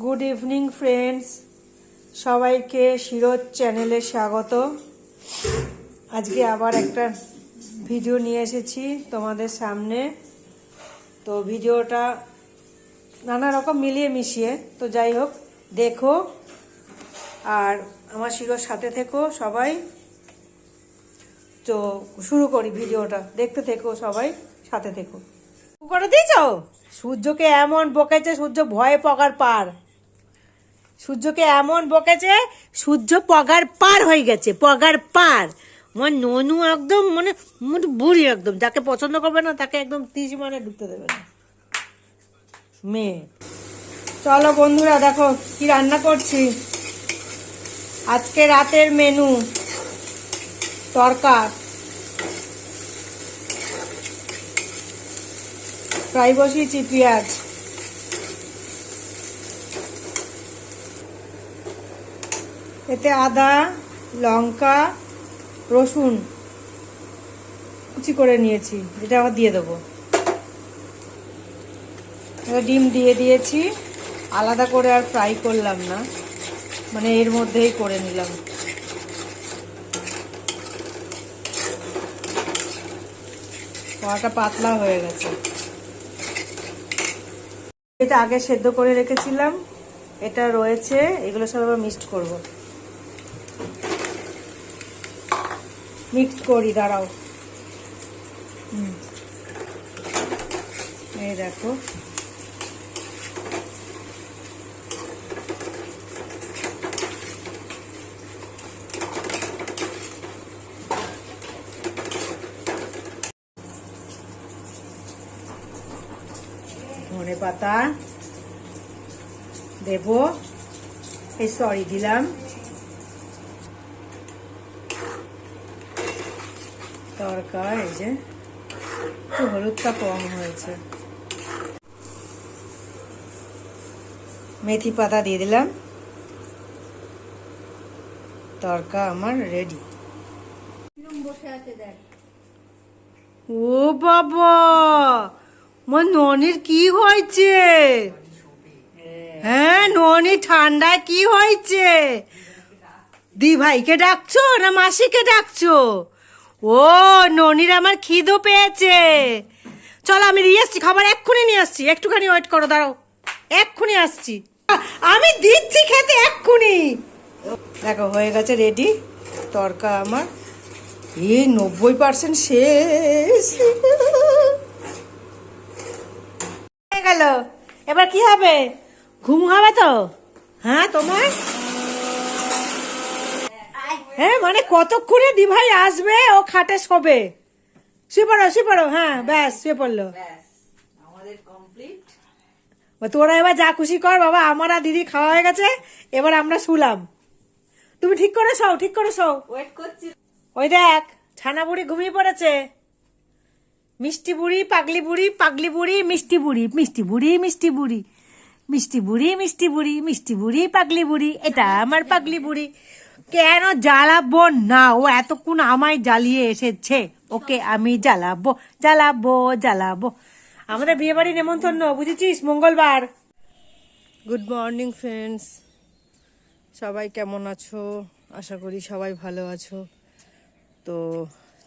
Good evening friends সবাইকে শিরোজ চ্যানেলে স্বাগত। আজকে আবার একটা ভিডিও নিয়ে এসেছি তোমাদের সামনে। তো ভিডিওটা নানা রকম মিলিয়ে মিশিয়ে। তো যাই হোক, দেখো আর আমার শিরোর সাথে থেকো সবাই। তো শুরু করি ভিডিওটা। দেখতে থেকো সবাই, সাথে থেকো। করে দিয়েছ? সূর্যকে এমন বকেছে, সূর্য ভয়ে পগার পার। সূর্যকে এমন বকেছে, সূর্য পগার পার হয়ে গেছে, পগার পার। আমার ননু একদম মানে মানে বুড়ি একদম, যাকে পছন্দ করবে না, তাকে একদম তিস মানে ঢুকতে দেবে না। মেয়ে। চলো বন্ধুরা, দেখো কি রান্না করছি। আজকে রাতের মেনু তরকা ফ্রাই বসিয়েছি পেঁয়াজ এতে আদা, লঙ্কা, রসুন কুচি করে নিয়েছি, এটা আবার দিয়ে দেবো। ডিম দিয়ে দিয়েছি, আলাদা করে আর ফ্রাই করলাম না মানে এর মধ্যেই করে নিলাম। পাতলা হয়ে গেছে। এটা আগে সেদ্ধ করে রেখেছিলাম। এটা রয়েছে, এগুলো সব আবার মিক্সড করব। মিক্সড করি, দাঁড়াও। হুম। এই দেখো। ধনে পাতা দেব। এই সরি দিলাম। তরকা এই যে একটু হলুদটা কম হয়েছে। মেথি পাতা দিয়ে দিলাম। তরকা আমার রেডি ও বাবা! আমার ননির কি হয়েছে? হ্যাঁ ননি, ঠান্ডায় কি হয়েছে? দি ভাইকে ডাকছো না মাসিকে ডাকছো? ও, ননির আমার খিদো পেয়েছে। চলো, আমি নিয়ে আসছি, খাবার এক্ষুনি নিয়ে আসছি। একটুখানি ওয়েট করো, দাঁড়াও। এক্ষুনি আসছি। আমি দিচ্ছি খেতে এক্ষুনি। দেখো, হয়ে গেছে রেডি তরকা আমার। এই নব্বই পার্সেন্ট শেষ। গেল। এবার কি হবে? ঘুম হবে তো? হ্যাঁ তোমার? হ্যাঁ মানে কতক্ষণে দিভাই আসবে? ও খাটে শোবে। শুয়ে পড়ো শুয়ে পড়ো। হ্যাঁ ব্যাস শুয়ে পড়ল। তোরা এবার যা খুশি কর বাবা। আমার আর দিদি খাওয়া হয়ে গেছে। এবার আমরা শুলাম। তুমি ঠিক করে শোও ঠিক করে শোও। ওয়েট করছি। ওই দেখ ছানা বুড়ি ঘুমিয়ে পড়েছে। মিষ্টি বুড়ি, পাগলি বুড়ি পাগলি বুড়ি, মিষ্টি বুড়ি মিষ্টি বুড়ি মিষ্টি বুড়ি। মিষ্টি বুড়ি মিষ্টি বুড়ি মিষ্টি বুড়ি, পাগলি বুড়ি, এটা আমার পাগলি বুড়ি। কেন জ্বালাবো না? ও এতক্ষণ আমায় জ্বালিয়ে এসেছে। ওকে আমি জ্বালাবো জ্বালাবো জ্বালাবো। আমাদের বিয়ে বাড়ি নেমন্তন্ন, বুঝেছিস? মঙ্গলবার। গুড মর্নিং ফ্রেন্ডস সবাই কেমন আছো? আশা করি সবাই ভালো আছো। তো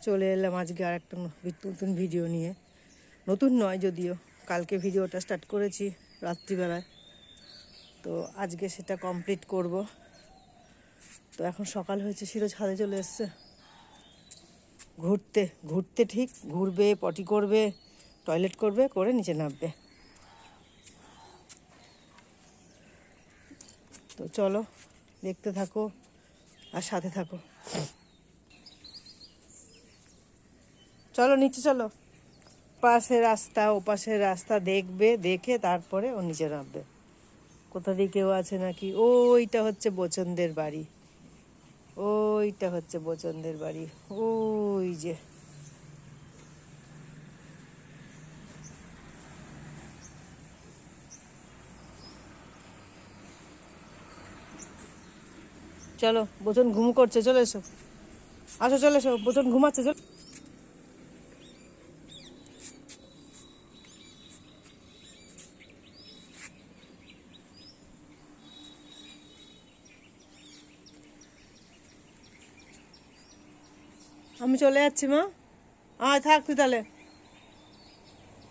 চলে এলাম আজকে আর একটা নতুন ভিডিও নিয়ে। নতুন নয় যদিও, কালকে ভিডিওটা স্টার্ট করেছি রাত্রিবেলায়। তো আজকে সেটা কমপ্লিট করব। তো এখন সকাল হয়েছে শিরো ছাদে চলে এসছে। ঘুরতে ঘুরতে ঠিক, ঘুরবে পটি করবে টয়লেট করবে, করে নিচে নামবে। তো চলো, দেখতে থাকো আর সাথে থাকো। চলো, নিচে চলো। পাশে রাস্তা ও পাশে রাস্তা, দেখবে, দেখে তারপরে ও নিচে নামবে। কোথা দিয়ে কেউ আছে নাকি? ওইটা হচ্ছে বচনদের বাড়ি। ওইটা হচ্ছে বচনদের বাড়ি। ওই যে। চলো, বচন ঘুম করছে, চলে এসো। আসো, চলে এসো, বচন ঘুমাচ্ছে, চলো। আমি চলে যাচ্ছি মা। আয় থাক তুই তাহলে।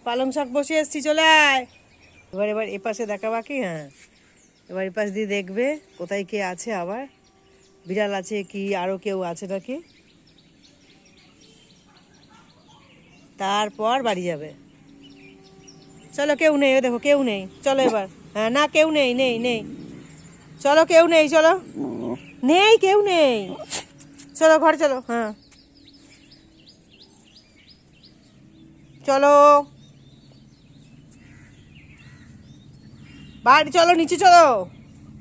পালং শাক বসে এসছি চলে আয়। এবার এবার এ পাশে দেখা বাকি হ্যাঁ। এবার এ পাশ দিয়ে দেখবে কোথায় কে আছে আবার। বিড়াল আছে কি আরও কেউ আছে নাকি। তারপর বাড়ি যাবে। চলো কেউ নেই দেখো কেউ নেই। চলো এবার। হ্যাঁ না কেউ নেই নেই নেই। চলো কেউ নেই চলো। নেই কেউ নেই। চলো ঘরে চলো হ্যাঁ। চলো। বাড়ি চলো, নিচে চলো।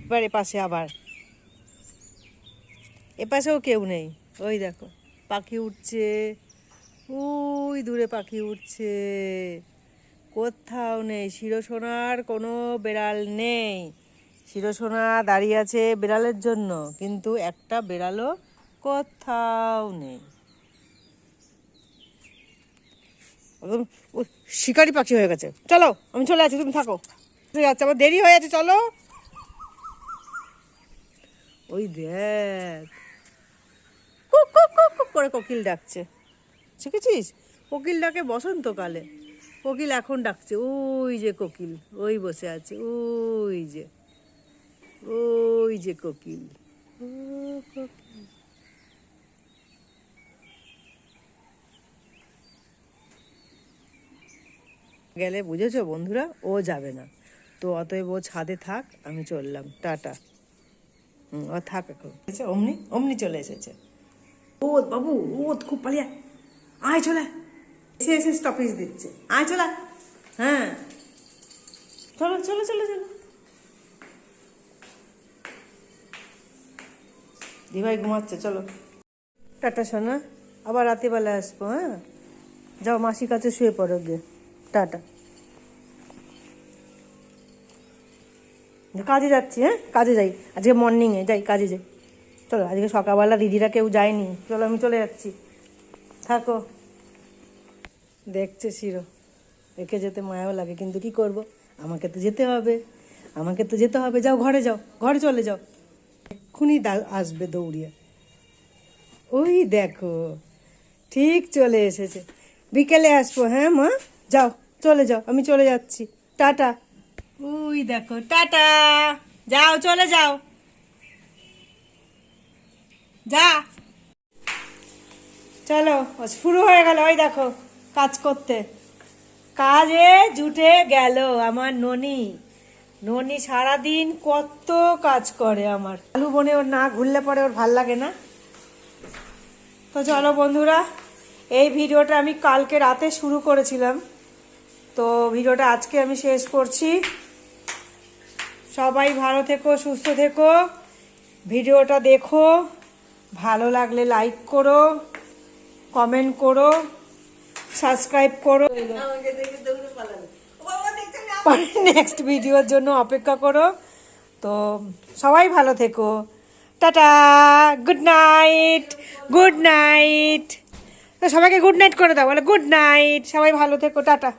এবার এ পাশে আবার। এ পাশেও কেউ নেই। ওই দেখো, পাখি উঠছে। ওই দূরে পাখি উঠছে। কোথাও নেই। শিরোসোনার কোনো বেড়াল নেই। শিরোসোনা দাঁড়িয়ে আছে বেড়ালের জন্য। কিন্তু একটা বেড়ালও কোথাও নেই। শিকারি পাখি হয়ে গেছে। চলো, আমি চলে আছি, তুমি থাকো। ঠিক আছে আমার দেরি হয়ে যাচ্ছে, চলো। ওই দেখ। করে কোকিল ডাকছে। শিখেছিস? কোকিল ডাকে বসন্তকালে। কোকিল এখন ডাকছে, ওই যে কোকিল, ওই বসে আছে, ওই যে ওই যে কোকিল। ও কোকিল। গেলে বুঝেছ বন্ধুরা? ও যাবে না। তো অতএব ও ছাদে থাক আমি চললাম। টাটা। হুম ও থাক এখন। অমনি অমনি চলে এসেছে। ও বাবু ও খুব পালিয়া আয়। চলে এসে এসে স্টপেজ দিচ্ছে। আয় চলে হ্যাঁ। চলো চলো চলো চলো। দিভাই ঘুমাচ্ছে চলো। টাটা সোনা। আবার রাতেবেলা আসব হ্যাঁ? যাও মাসির কাছে শুয়ে পড়ো গিয়ে। টাটা। কাজে যাচ্ছি হ্যাঁ? কাজে যাই। আজকে মর্নিংয়ে যাই, কাজে যাই। চলো, আজকে সকালবেলা দিদিরা কেউ যায়নি। চলো, আমি চলে যাচ্ছি। থাকো। দেখছে শিরো। রেখে যেতে মায়াও লাগে, কিন্তু কি করব? আমাকে তো যেতে হবে। আমাকে তো যেতে হবে। যাও, ঘরে যাও। ঘরে চলে যাও। এক্ষুনি আসবে দৌড়িয়ে। ওই দেখো, ঠিক চলে এসেছে। বিকেলে আসব হ্যাঁ মা? যাও। চলে যাও আমি চলে যাচ্ছি। টাটা। ওই দেখো টাটা। যাও চলে যাও। যা। চলো শুরু হয়ে গেল ওই দেখো কাজ করতে। কাজে জুটে গেল আমার ননি। ননি সারাদিন কত কাজ করে আমার। আলু বনে ওর না ঘুরলে পরে ওর ভালো লাগে না। তো চলো বন্ধুরা এই ভিডিওটা আমি কালকে রাতে শুরু করেছিলাম। তো ভিডিওটা আজকে আমি শেষ করছি। সবাই ভালো থেকো সুস্থ থেকো। ভিডিওটা দেখো ভালো লাগলে লাইক করো কমেন্ট করো সাবস্ক্রাইব করো। নেক্সট ভিডিওর জন্য অপেক্ষা করো। তো সবাই ভালো থেকো। Tata good night good night তো সবাইকে গুড নাইট করে দাও বলে গুড নাইট সবাই ভালো থেকো টাটা।